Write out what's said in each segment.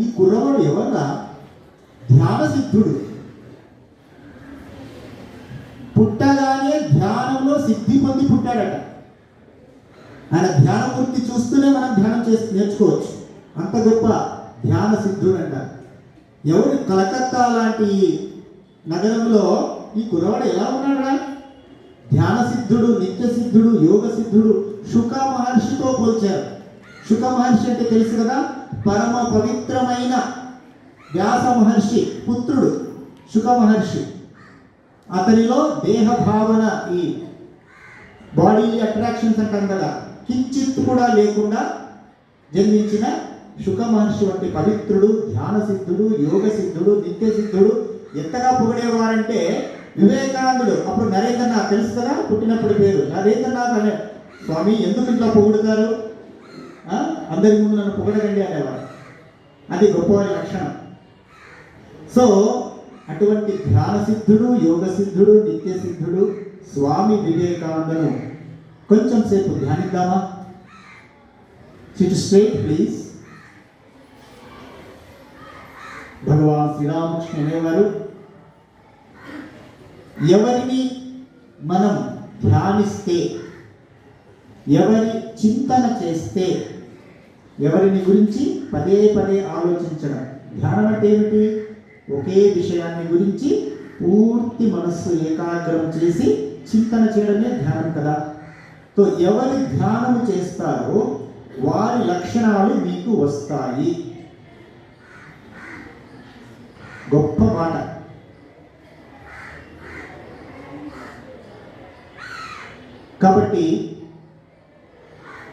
ఈ కుర్రవాడు ఎవరా ధ్యాన సిద్ధుడు పుట్టగానే ధ్యానంలో సిద్ధి పొంది పుట్టాడట. ఆయన ధ్యానమూర్తి చూస్తూనే మనం ధ్యానం చేసి నేర్చుకోవచ్చు. అంత గొప్ప ధ్యాన సిద్ధుడు అంట ఎవరు కలకత్తా లాంటి నగరంలో ఈ కుర్రవాడు ఎలా ఉన్నాడా ధ్యాన సిద్ధుడు నిత్య సిద్ధుడు యోగ సిద్ధుడు శుక మహర్షితో పోల్చారు. శుక మహర్షి అంటే తెలుసు కదా? పరమ పవిత్రమైన వ్యాస మహర్షి పుత్రుడు శుక మహర్షి అతనిలో దేహ భావన ఈ బాడీ అట్రాక్షన్స్ అంటాం కదా కించిత్ కూడా లేకుండా జన్మించిన శుక మహర్షి వంటి పవిత్రుడు ధ్యాన సిద్ధుడు యోగ సిద్ధుడు నిత్య సిద్ధుడు ఎంతగా పొగిడేవారంటే వివేకానందుడు. అప్పుడు నరేంద్రనాథ్ తెలుసు కదా? పుట్టినప్పుడు పేరు నరేంద్రనాథ్ అనే స్వామి ఎందుకు ఇట్లా పొగుడుతారు? అందరి ముందు నన్ను పొగడకండి అనేవారు అది గొప్పవారి లక్షణం. సో అటువంటి ధ్యాన సిద్ధుడు యోగ సిద్ధుడు నిత్య సిద్ధుడు స్వామి వివేకానందను కొంచెం సేపు ధ్యానిద్దామా? Sit straight please Bhagavan Sri Ramakrishna అనేవారు ఎవరిని మనం ధ్యానిస్తే ఎవరి చింతన చేస్తే ఎవరిని గురించి? పదే పదే ఆలోచించడం. ధ్యానం అంటే ఏమిటి? ఒకే విషయాన్ని గురించి పూర్తి మనస్సు ఏకాగ్రం చేసి చింతన చేయడమే ధ్యానం కదా. తో ఎవరి ధ్యానం చేస్తారో వారి లక్షణాలు మీకు వస్తాయి. గొప్ప మాట. కాబట్టి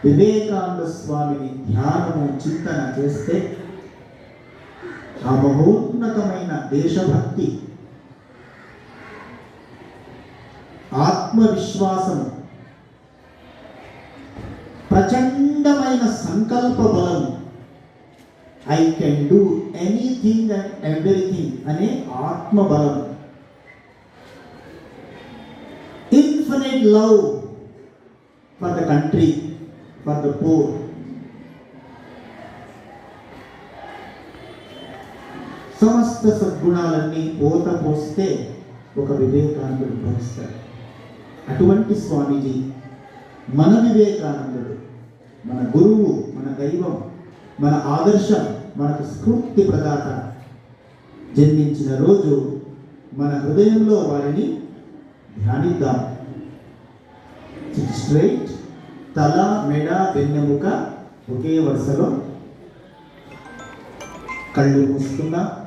వివేకానంద స్వామిని ధ్యానము చింతన చేస్తే ఆ మహోన్నతమైన దేశభక్తి ఆత్మవిశ్వాసము ప్రచండమైన సంకల్ప బలం I can do anything and everything అనే ఆత్మబలం. Infinite love for the country for the poor. సమస్త సద్గుణాలన్నీ పోత పోస్తే ఒక వివేకానందుడు భరిస్తాడు అటువంటి స్వామీజీ మన వివేకానందుడు మన గురువు మన దైవం మన ఆదర్శం మనకు స్ఫూర్తి ప్రదాత. జన్మించిన రోజు మన హృదయంలో వారిని ధ్యానిద్దాం. స్ట్రైట్ తల మెడ వెన్నెముక ఒకే వరుసలో. కళ్ళు మూసుకున్నా.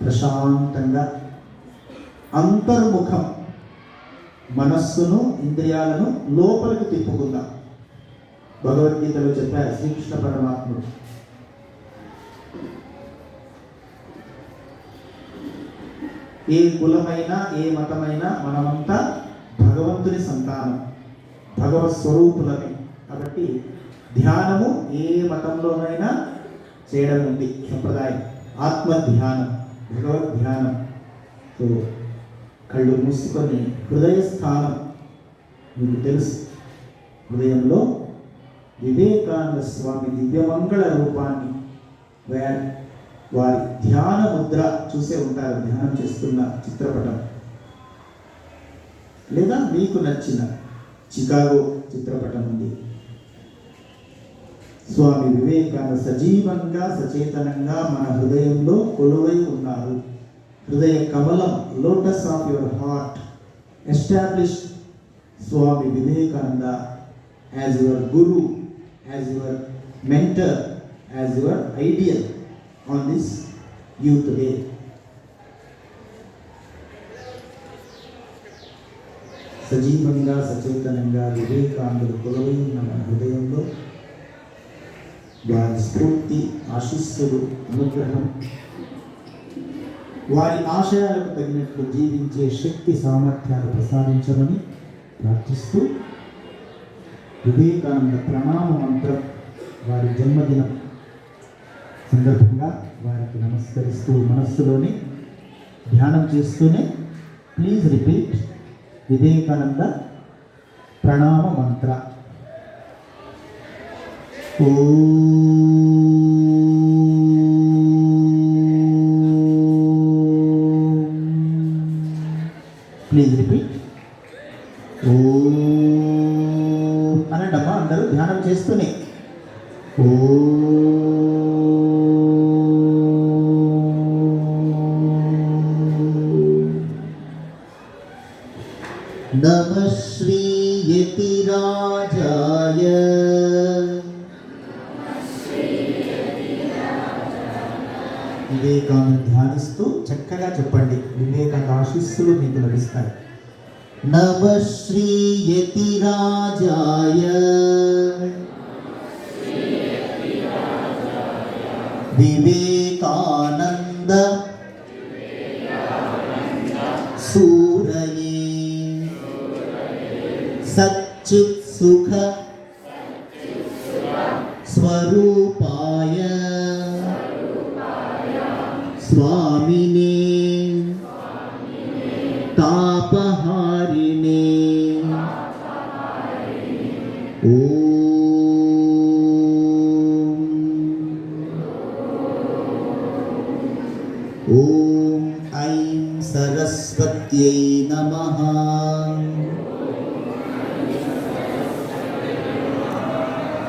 ప్రశాంతంగా. అంతర్ముఖం. మనస్సును ఇంద్రియాలను లోపలికి తిప్పుకుందాం. భగవద్గీతలో చెప్పారు శ్రీకృష్ణ పరమాత్ముడు. ఏ కులమైనా ఏ మతమైనా మనమంతా భగవంతుని సంతానం. భగవత్ స్వరూపులమే కాబట్టి ధ్యానము ఏ మతంలోనైనా చేయడం ఉంది సంప్రదాయం. ఆత్మ ధ్యానం భగవద్ ధ్యానం సో కళ్ళు మూసుకొని హృదయ స్థానం మీకు తెలుసు. హృదయంలో వివేకానంద స్వామి దివ్యమంగళ రూపాన్ని వారి ధ్యాన ముద్ర చూసే ఉంటారు. ధ్యానం చేస్తున్న చిత్రపటం. లేదా మీకు నచ్చిన చికాగో చిత్రపటం ఉంది. స్వామి వివేకానంద సజీవంగా సచేతనంగా మన హృదయంలో కొలువై ఉన్నారు. హృదయ కమలం lotus of your heart establish Swami Vivekananda as your guru as your mentor as your ideal on this youth day. సజీవంగా సచేతనంగా వివేకానందుడు కొలవై మన హృదయంలో వారి స్ఫూర్తి ఆశీస్సులు అనుగ్రహం వారి ఆశయాలకు తగినట్లు జీవించే శక్తి సామర్థ్యాలు ప్రసాదించమని ప్రార్థిస్తూ వివేకానంద ప్రణామ మంత్రం వారి జన్మదినం సందర్భంగా వారికి నమస్కరిస్తూ మనస్సులోనే ధ్యానం చేస్తూనే please repeat Vivekananda ప్రణామ Mantra. Please repeat. ఓ అనండమ్మా అందరూ ధ్యానం చేస్తూనే. ఓ నమ శ్రీయతిరాజాయ వివేకాన్ని ధ్యానిస్తూ చక్కగా చెప్పండి. వివేకాంత ఆశీస్సులు మీకు లభిస్తాయి. నమ శ్రీయతిరాజాయ వివేకానంద సచ్చిత్ సుఖ స్వరూపాయ స్వామినే తాపహారిణే ఓం ఓం ఐం సరస్వత్యై నమః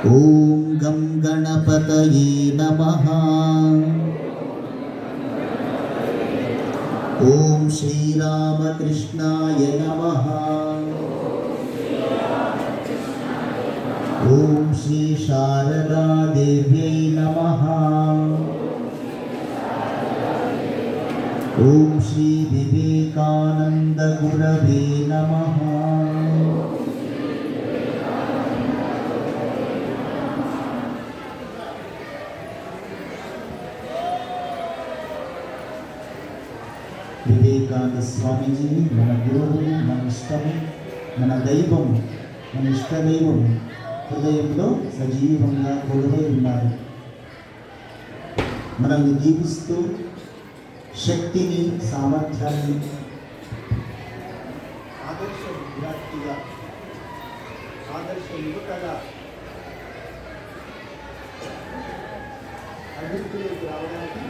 ఓం గం గణపతయే నమః ఓం శ్రీరామకృష్ణాయ నమః ఓం శ్రీ శారదాదేవ్యై నమః ఓం శ్రీ వివేకానంద గురవే నమః వివేకానంద స్వామీజీ మన గురువు మన ఇష్టము మన దైవం మన ఇష్టదైవం హృదయంలో సజీవంగా కొలువై ఉన్నారు. మనల్ని దీపిస్తూ శక్తిని సామర్థ్యాన్ని ఆదర్శ విద్యార్థిగా ఆదర్శ యువతగా అభివృద్ధిలోకి రావడానికి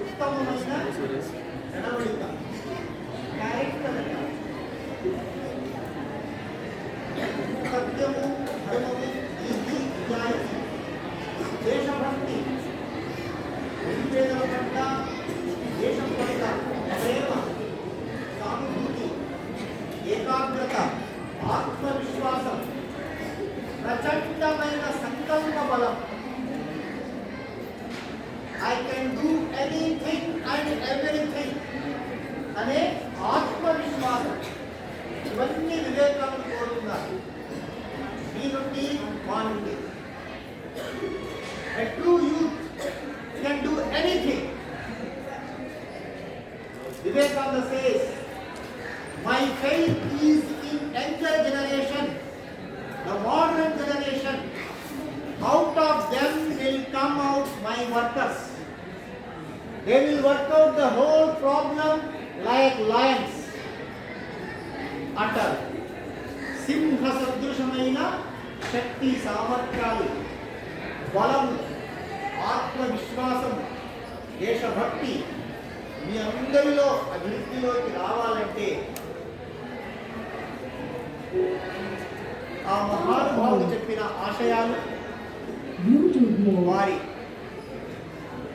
ఉత్తమమైన నడవడిక క్యారెక్టర్ సత్యము ధర్మము నీతి నిజాయితీ దేశభక్తి నిరుపేదల పట్ల దేశం పట్ల faith is in younger generation, the modern generation. Out of them will come out my workers. They will work out the whole problem like lions. Utter. సింహ సదృశమైన శక్తి సామర్థ్యాలు బలం ఆత్మవిశ్వాసం దేశభక్తి మీ అందరిలో అభివృద్ధిలోకి రావాలంటే ఆ మహానుభావులు చెప్పిన ఆశయాలు. వారి